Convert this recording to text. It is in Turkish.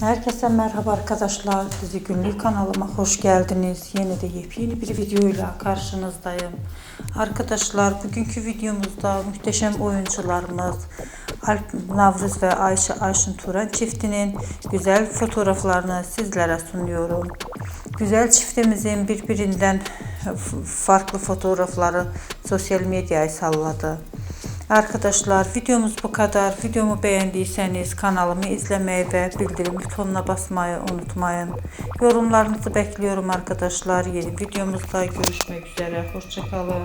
Herkese merhaba arkadaşlar. Dizi Günlük kanalıma hoş geldiniz. Yeni de yepyeni bir videoyla karşınızdayım. Arkadaşlar bugünkü videomuzda muhteşem oyuncularımız Alp Navruz ve Ayşe Ayşin Turan çiftinin güzel fotoğraflarını sizlere sunuyorum. Güzel çiftimizin birbirinden farklı fotoğrafları sosyal medyaya salladı. Arkadaşlar videomuz bu kadar. Videomu beğendiyseniz kanalımı izlemeyi ve bildirim butonuna basmayı unutmayın. Yorumlarınızı bekliyorum arkadaşlar. Yeni videomuzda görüşmek üzere. Hoşçakalın.